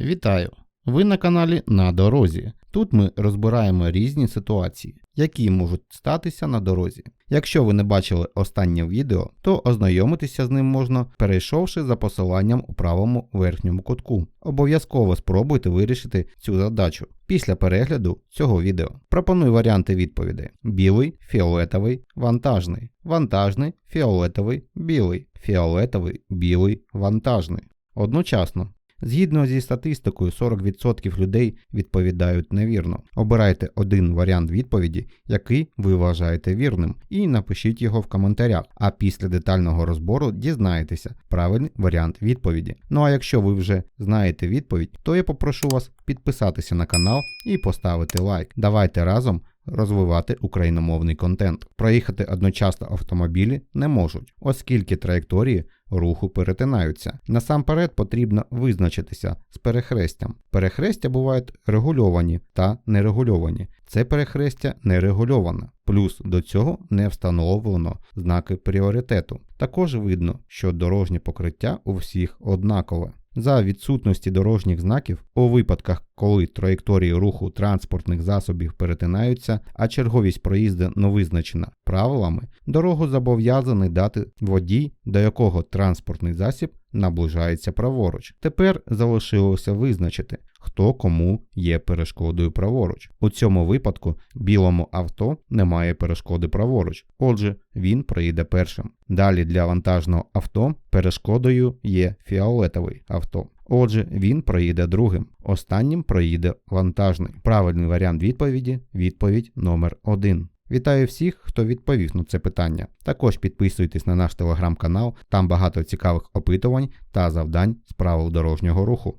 Вітаю! Ви на каналі На дорозі. Тут ми розбираємо різні ситуації, які можуть статися на дорозі. Якщо ви не бачили останнє відео, то ознайомитися з ним можна, перейшовши за посиланням у правому верхньому кутку. Обов'язково спробуйте вирішити цю задачу після перегляду цього відео. Пропоную варіанти відповідей: білий, фіолетовий, вантажний, вантажний, фіолетовий, білий, фіолетовий, білий, вантажний. Одночасно. Згідно зі статистикою, 40% людей відповідають невірно. Обирайте один варіант відповіді, який ви вважаєте вірним, і напишіть його в коментарях. А після детального розбору дізнаєтеся правильний варіант відповіді. Ну а якщо ви вже знаєте відповідь, то я попрошу вас підписатися на канал і поставити лайк. Давайте разом розвивати україномовний контент. Проїхати одночасно автомобілі не можуть, оскільки траєкторії руху перетинаються. Насамперед потрібно визначитися з перехрестям. Перехрестя бувають регульовані та нерегульовані. Це перехрестя нерегульоване. Плюс до цього не встановлено знаки пріоритету. Також видно, що дорожнє покриття у всіх однакове. За відсутності дорожніх знаків у випадках, коли траєкторії руху транспортних засобів перетинаються, а черговість проїзду не визначена правилами, дорогу зобов'язаний дати водій, до якого транспортний засіб наближається праворуч. Тепер залишилося визначити, хто кому є перешкодою праворуч. У цьому випадку білому авто немає перешкоди праворуч, отже, він проїде першим. Далі для вантажного авто перешкодою є фіолетовий авто. Отже, він проїде другим. Останнім проїде вантажний. Правильний варіант відповіді відповідь номер 1. Вітаю всіх, хто відповів на це питання. Також підписуйтесь на наш телеграм-канал, там багато цікавих опитувань та завдань з правил дорожнього руху.